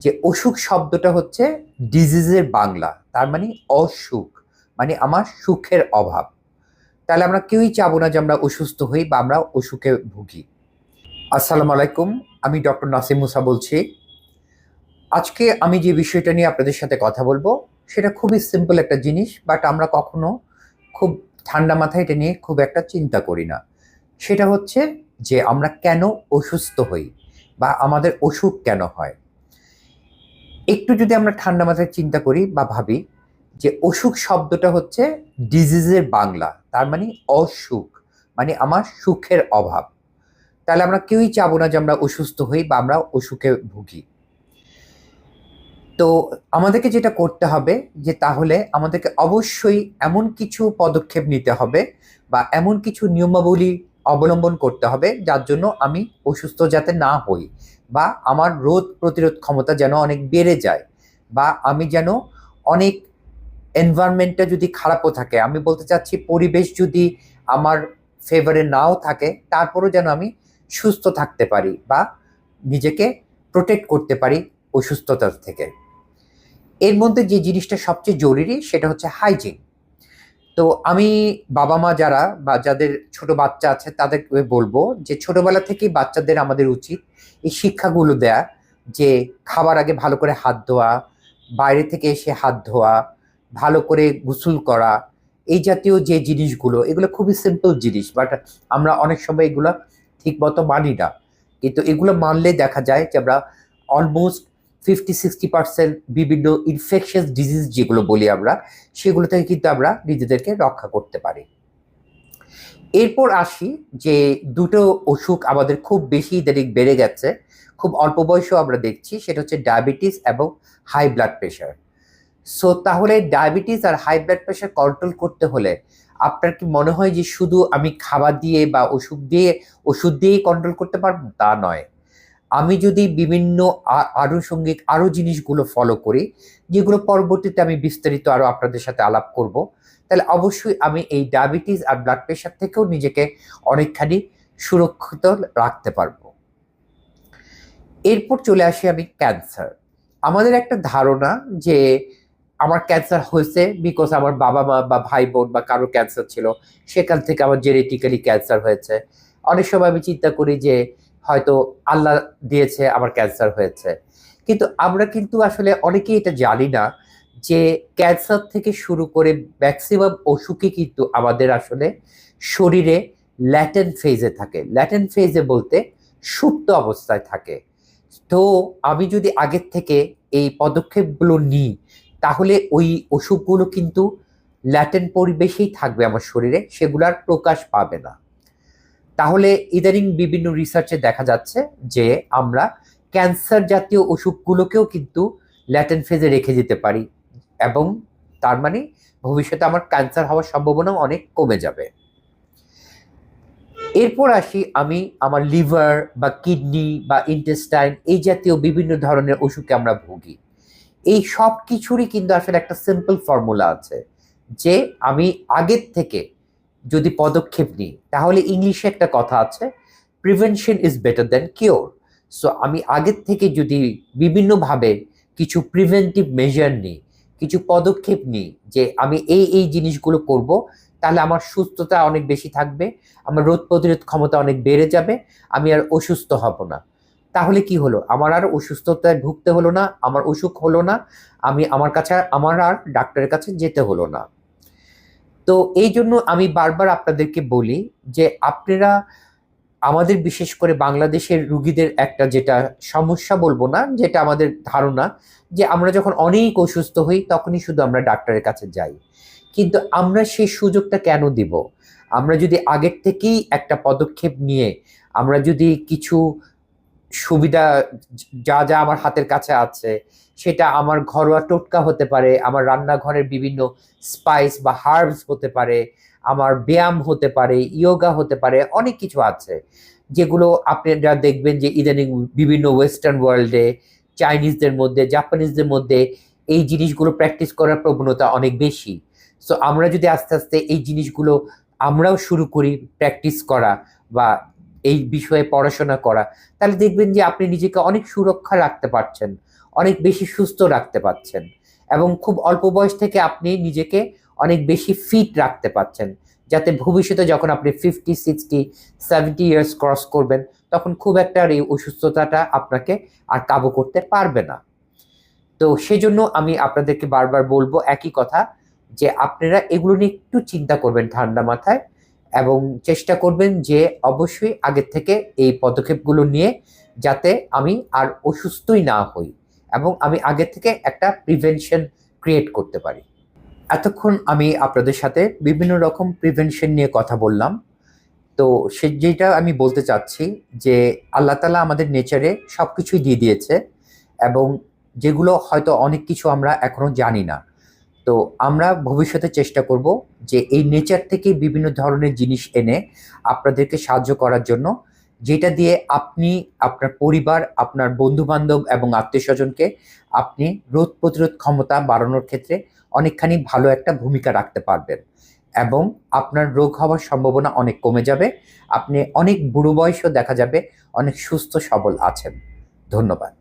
যে অসুখ শব্দটা হচ্ছে ডিজিজের বাংলা, তার মানে অসুখ মানে আমার সুখের অভাব। তাহলে আমরা কেউই চাবো না যে আমরা অসুস্থ হই বা আমরা অসুখে ভুগি। আসসালামু আলাইকুম, আমি ডক্টর নাসিম মুসা বলছি। আজকে আমি যে বিষয়টা নিয়ে আপনাদের সাথে কথা বলব, সেটা খুবই সিম্পল একটা জিনিস বাট আমরা কখনো খুব ঠান্ডা মাথায় এটা নিয়ে খুব একটা চিন্তা করি না। সেটা হচ্ছে যে আমরা কেন অসুস্থ হই বা আমাদের অসুখ কেন হয়? একটু যদি আমরা ঠান্ডা মাথায় চিন্তা করি বা ভাবি যে অসুখ শব্দটা হচ্ছে ডিজিজের বাংলা, তার মানে অসুখ মানে আমার সুখের অভাব। তাহলে আমরা কেউই চাবো না যে আমরা অসুস্থ হই বা আমরা অসুখে ভুগি। তো আমাদেরকে যেটা করতে হবে যে তাহলে আমাদেরকে অবশ্যই এমন কিছু পদক্ষেপ নিতে হবে বা এমন কিছু নিয়মাবলী অবলম্বন করতে হবে যার জন্য আমি অসুস্থ যাতে না হই। বা আমার রোধ প্রতিরোধ ক্ষমতা যেন অনেক বেড়ে যায় বা আমি যেন অনেক এনভায়রনমেন্টটা যদি খারাপও থাকে, আমি বলতে চাচ্ছি পরিবেশ যদি আমার ফেভারে নাও থাকে, তারপরও যেন আমি সুস্থ থাকতে পারি বা নিজেকে প্রোটেক্ট করতে পারি অসুস্থতা থেকে। এর মধ্যে যে জিনিসটা সবচেয়ে জরুরি সেটা হচ্ছে হাইজিন তো আমি বাবা মা যারা বা যাদের ছোট বাচ্চা আছে তাদেরকে বলব যে ছোটবেলা থেকেই বাচ্চাদের আমাদের উচিত এই শিক্ষাগুলো দেয়া যে খাবার আগে ভালো করে হাত ধোয়া, বাইরে থেকে এসে হাত ধোয়া, ভালো করে গোসল করা, এই জাতীয় যে জিনিসগুলো, এগুলো খুবই সিম্পল জিনিস বাট আমরা অনেক সময় এগুলো ঠিক মতো মানি না। কিন্তু এগুলো মানলে দেখা যায় যে আমরা অলমোস্ট ফিফটি সিক্সটি পার্সেন্ট বিভিন্ন ইনফেকশাস ডিজিজ যেগুলো বলি আমরা, সেগুলো থেকে কিন্তু আমরা নিজেদেরকে রক্ষা করতে পারি। এরপর আসি যে দুটো অসুখ আমাদের খুব বেশি ইদানিং বেড়ে গেছে, খুব অল্প বয়সেও আমরা দেখছি, সেটা হচ্ছে ডায়াবেটিস এবং হাই ব্লাড প্রেশার। সো তাহলে ডায়াবেটিস আর হাই ব্লাড প্রেশার কন্ট্রোল করতে হলে আপনার কি মনে হয় যে শুধু আমি খাবার দিয়ে বা ওষুধ দিয়ে, ওষুধ দিয়েই কন্ট্রোল করতে পারব? তা নয়। আমি যদি বিভিন্ন আনুষঙ্গিক আরও জিনিসগুলো ফলো করি, যেগুলো পরবর্তীতে আমি বিস্তারিত আরও আপনাদের সাথে আলাপ করব, তাহলে অবশ্যই আমি এই ডায়াবেটিস আর ব্লাড প্রেশার থেকেও নিজেকে অনেকখানি সুরক্ষিত রাখতে পারব। এরপর চলে আসি আমি ক্যান্সার আমাদের একটা ধারণা যে আমার ক্যান্সার হয়েছে বিকজ আমার বাবা মা বা ভাই বোন বা কারও ক্যান্সার ছিল, সেখান থেকে আমার জেনেটিক্যালি ক্যান্সার হয়েছে। অনেক সময় আমি চিন্তা করি যে হয়তো আল্লাহ দিয়েছে আমার ক্যান্সার হয়েছে। কিন্তু আমরা কিন্তু আসলে অনেকেই এটা জানি না যে ক্যান্সার থেকে শুরু করে ম্যাক্সিমাম অসুখই কিন্তু আমাদের আসলে শরীরে ল্যাটেন ফেজে থাকে। ল্যাটেন ফেজে বলতে সুপ্ত অবস্থায় থাকে। তো আমি যদি আগের থেকে এই পদক্ষেপগুলো নিই, তাহলে ওই অসুখগুলো কিন্তু ল্যাটেন পরিবেশেই থাকবে আমার শরীরে, সেগুলো আর প্রকাশ পাবে না। তাহলে ইদানিং বিভিন্ন রিসার্চে দেখা যাচ্ছে যে আমরা ক্যান্সার জাতীয় অসুখগুলোকেও কিন্তু ল্যাটেন ফেজে রেখে দিতে পারি এবং তার মানে ভবিষ্যতে আমার ক্যান্সার হওয়ার সম্ভাবনা অনেক কমে যাবে। এরপর আসি আমি আমার লিভার বা কিডনি বা ইন্টেস্টাইন এই জাতীয় বিভিন্ন ধরনের অসুখে আমরা ভুগি। এই সব কিছুরই কিন্তু আসলে একটা সিম্পল ফর্মুলা আছে যে আমি আগের থেকে যদি পদক্ষেপ নিই, তাহলে ইংলিশে একটা কথা আছে prevention is better than cure so আমি আগের থেকে যদি বিভিন্নভাবে কিছু প্রিভেন্টিভ মেজার নিই, কিছু পদক্ষেপ নিই, যে আমি এই এই জিনিসগুলো করব, তাহলে আমার সুস্থতা অনেক বেশি থাকবে, আমার রোগ প্রতিরোধ ক্ষমতা অনেক বেড়ে যাবে, আমি আর অসুস্থ হব না। তাহলে কি হলো? আমার আর অসুস্থতায় ভুগতে হলো না, আমার অসুখ হলো না, আমি আমার কাছে, আমার আর ডাক্তারের কাছে যেতে হলো না। তো এই জন্য আমি বারবার আপনাদেরকে বলি যে আপনারা আমাদের বিশেষ করে বাংলাদেশের রুগীদের একটা যেটা সমস্যা বলব না, যেটা আমাদের ধারণা যে আমরা যখন অনেক অসুস্থ হই তখনই শুধু আমরা ডাক্তারের কাছে যাই। কিন্তু আমরা সেই সুযোগটা কেন দিব? আমরা যদি আগের থেকেই একটা পদক্ষেপ নিয়ে আমরা যদি কিছু সুবিধা, যা যা আমার হাতের কাছে আছে সেটা আমার ঘরোয়া টোটকা হতে পারে, আমার রান্নাঘরের বিভিন্ন স্পাইস বা হার্বস হতে পারে, আমার ব্যায়াম হতে পারে ইয়োগা হতে পারে, অনেক কিছু আছে। যেগুলো আপনারা দেখবেন যে ইদানিং বিভিন্ন ওয়েস্টার্ন ওয়ার্ল্ডে চাইনিজদের মধ্যে জাপানিজদের মধ্যে এই জিনিসগুলো প্র্যাকটিস করার প্রবণতা অনেক বেশি। সো আমরা যদি আস্তে আস্তে এই জিনিসগুলো আমরাও শুরু করি প্র্যাকটিস করা বা এই বিষয়ে পড়াশোনা করা, তাহলে দেখবেন যে আপনি নিজেকে অনেক সুরক্ষা রাখতে পারছেন। অনেক বেশি সুস্থ রাখতে পাচ্ছেন। এবং খুব অল্প বয়স থেকে আপনি নিজেকে অনেক বেশি ফিট রাখতে পাচ্ছেন। যাতে ভবিষ্যতে যখন আপনি fifty sixty seventy years cross করবেন, তখন খুব একটা আর এই অসুস্থতাটা আপনাকে আর কাবু করতে পারবে না। তো সেজন্য আমি আপনাদেরকে বারবার বলব একই কথা, যে আপনারা এগুলো নিয়ে একটু চিন্তা করবেন ঠান্ডা মাথায় এবং চেষ্টা করবেন যে অবশ্যই আগের থেকে এই পদক্ষেপগুলো নিয়ে যাতে আমি আর অসুস্থই না হই। এবং আমি আগের থেকে একটা প্রিভেনশন ক্রিয়েট করতে পারি। এতক্ষণ আমি আপনাদের সাথে বিভিন্ন রকম প্রিভেনশন নিয়ে কথা বললাম। তো সে যেটা আমি বলতে চাচ্ছি যে আল্লাহ তালা আমাদের নেচারে সব কিছুই দিয়ে দিয়েছে এবং যেগুলো হয়তো অনেক কিছু আমরা এখনও জানি না। তো আমরা ভবিষ্যতে চেষ্টা করব যে এই নেচার থেকে বিভিন্ন ধরনের জিনিস এনে আপনাদেরকে সাহায্য করার জন্য যেটা দিয়ে আপনি, আপনার পরিবার, আপনার বন্ধুবান্ধব এবং আত্মীয় স্বজনকে আপনি রোধ প্রতিরোধ ক্ষমতা বাড়ানোর ক্ষেত্রে অনেকখানি ভালো একটা ভূমিকা রাখতে পারবেন। এবং আপনার রোগ হওয়ার সম্ভাবনা অনেক কমে যাবে। আপনি অনেক বুড়ো বয়সও দেখা যাবে অনেক সুস্থ সবল আছেন। ধন্যবাদ।